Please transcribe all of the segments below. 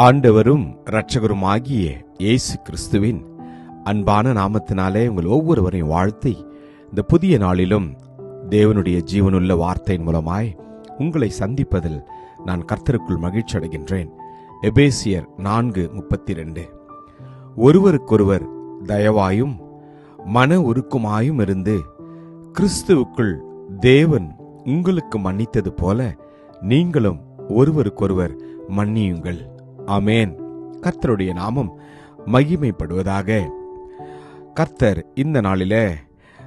ஆண்டவரும் இரட்சகருமாகிய இயேசு கிறிஸ்துவின் அன்பான நாமத்தினாலே உங்கள் ஒவ்வொருவரையும் வாழ்த்தி இந்த புதிய நாளிலும் தேவனுடைய ஜீவனுள்ள வார்த்தையின் மூலமாய் உங்களை சந்திப்பதில் நான் கர்த்தருக்குள் மகிழ்ச்சி அடைகின்றேன். எபேசியர் நான்கு முப்பத்தி ரெண்டு ஒருவருக்கொருவர் தயவாயும் மன உருக்குமாயும் இருந்து கிறிஸ்துவுக்குள் தேவன் உங்களுக்கு மன்னித்தது போல நீங்களும் ஒருவருக்கொருவர் மன்னியுங்கள். ஆமேன். கர்த்தருடைய நாமம் மகிமைப்படுவதாக. கர்த்தர் இந்த நாளிலே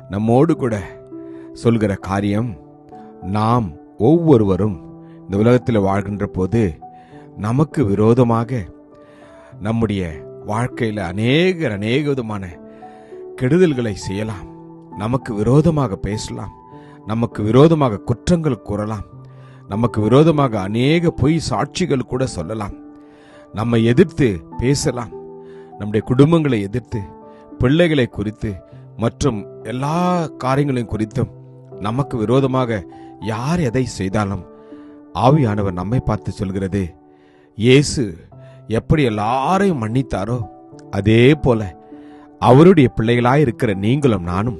நம்மோடு கூட சொல்கிற காரியம் நாம் ஒவ்வொருவரும் இந்த உலகத்தில் வாழ்கின்ற போது நமக்கு விரோதமாக நம்முடைய வாழ்க்கையில் அநேகர் அநேக விதமான கெடுதல்களை செய்யலாம். நமக்கு விரோதமாக பேசலாம். நமக்கு விரோதமாக குற்றங்கள் கூறலாம். நமக்கு விரோதமாக அநேக பொய் சாட்சிகள் கூட சொல்லலாம். நம்மை எதிர்த்து பேசலாம். நம்முடைய குடும்பங்களை எதிர்த்து பிள்ளைகளை குறித்து மற்றும் எல்லா காரியங்களையும் குறித்தும் நமக்கு விரோதமாக யார் எதை செய்தாலும் ஆவியானவர் நம்மை பார்த்து சொல்கிறது இயேசு எப்படி எல்லாரையும் மன்னித்தாரோ அதே போல அவருடைய பிள்ளைகளாய் இருக்கிற நீங்களும் நானும்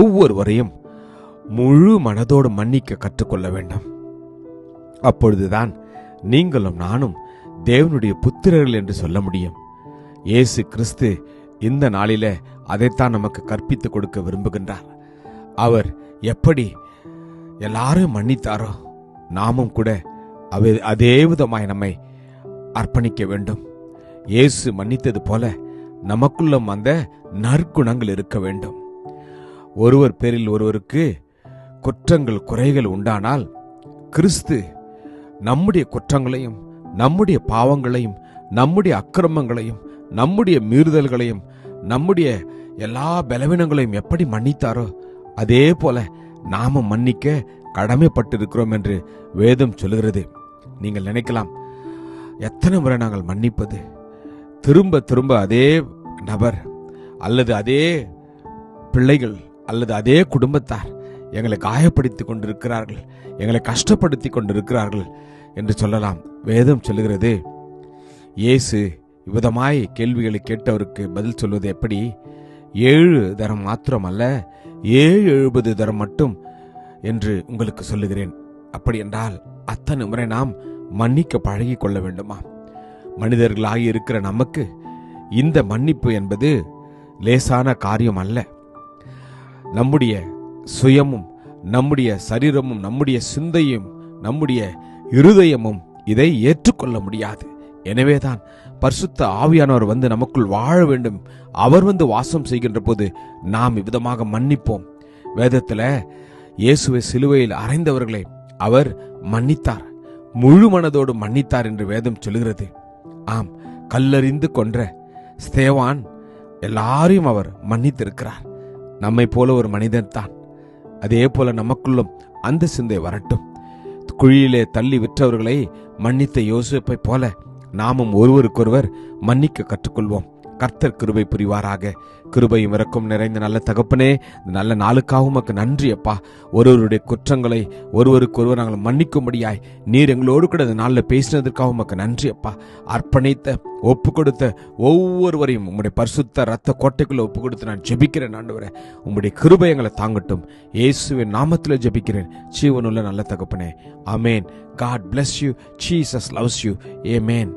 ஒவ்வொருவரையும் முழு மனதோடு மன்னிக்க கற்றுக்கொள்ள வேண்டும். அப்பொழுதுதான் நீங்களும் நானும் தேவனுடைய புத்திரர்கள் என்று சொல்ல முடியும். இயேசு கிறிஸ்து இந்த நாளில அதைத்தான் நமக்கு கற்பித்துக் கொடுக்க விரும்புகின்றார். அவர் எப்படி எல்லாரும் மன்னித்தாரோ நாமும் கூட அவ அதே விதமாய் நம்மை அர்ப்பணிக்க வேண்டும். இயேசு மன்னித்தது போல நமக்குள்ளும் அந்த நற்குணங்கள் இருக்க வேண்டும். ஒருவர் பேரில் ஒருவருக்கு குற்றங்கள் குறைகள் உண்டானால் கிறிஸ்து நம்முடைய குற்றங்களையும் நம்முடைய பாவங்களையும் நம்முடைய அக்கிரமங்களையும் நம்முடைய மீறுதல்களையும் நம்முடைய எல்லா பலவீனங்களையும் எப்படி மன்னித்தாரோ அதே போல நாம மன்னிக்க கடமைப்பட்டிருக்கிறோம் என்று வேதம் சொல்லுகிறது. நீங்கள் நினைக்கலாம் எத்தனை முறை நாங்கள் மன்னிப்பது? திரும்ப திரும்ப அதே நபர் அல்லது அதே பிள்ளைகள் அல்லது அதே குடும்பத்தார் எங்களை காயப்படுத்தி கொண்டிருக்கிறார்கள் எங்களை கஷ்டப்படுத்தி கொண்டிருக்கிறார்கள். என்று சொல்லலாம். வேதம் சொல்லுகிறது இயேசு விதமாய் கேள்விகளை கேட்டவருக்கு பதில் சொல்வது எப்படி? ஏழு தரம் மாத்திரம் அல்ல ஏழு எழுபது தரம் மட்டும் என்று உங்களுக்கு சொல்லுகிறேன். அப்படி என்றால் அத்தனை முறை நாம் மன்னிக்க பழகி கொள்ள வேண்டுமா? மனிதர்களாகி இருக்கிற நமக்கு இந்த மன்னிப்பு என்பது லேசான காரியம் அல்ல. நம்முடைய சுயமும் நம்முடைய சரீரமும் நம்முடைய சிந்தையும் நம்முடைய இருதயமும் இதை ஏற்றுக்கொள்ள முடியாது. எனவேதான் பரிசுத்த ஆவியானவர் வந்து நமக்குள் வாழ வேண்டும். அவர் வந்து வாசம் செய்கின்ற போது நாம் இவ்விதமாக மன்னிப்போம். வேதத்துல இயேசுவை சிலுவையில் அறைந்தவர்களை அவர் மன்னித்தார். முழு மனதோடு மன்னித்தார் என்று வேதம் சொல்லுகிறது. ஆம் கல்லறிந்து கொன்ற ஸ்தேவான் எல்லாரையும் அவர் மன்னித்திருக்கிறார். நம்மை போல ஒரு மனிதன் தான் அதே போல நமக்குள்ளும் அந்த சிந்தை வரட்டும். குழியிலே தள்ளி விற்றவர்களை மன்னித்த யோசிப்பை போல நாமும் ஒருவருக்கொருவர் மன்னிக்க கற்றுக்கொள்வோம். கர்த்தர் கிருபை புரிவாராக. கிருபையும் இறக்கும் நிறைந்த நல்ல தகப்பனே நல்ல நாளுக்காகவும் உமக்கு நன்றி அப்பா. ஒருவருடைய குற்றங்களை ஒருவருக்கொருவர் நாங்கள் மன்னிக்கும்படியாய் நீர் எங்களோடு கூட இந்த நாளில் பேசினதற்காக உமக்கு நன்றி அப்பா. அர்ப்பணித்த ஒப்பு கொடுத்த ஒவ்வொருவரையும் உங்களுடைய பரிசுத்த ரத்த கோட்டைக்குள்ள ஒப்பு கொடுத்து நான் ஜெபிக்கிறேன் ஆண்டவரே. உங்களுடைய கிருபை எங்களை தாங்கட்டும். இயேசுவின் நாமத்தில் ஜெபிக்கிறேன். ஜீவனுள்ள நல்ல தகப்பனே. Amen God bless you Jesus loves you amen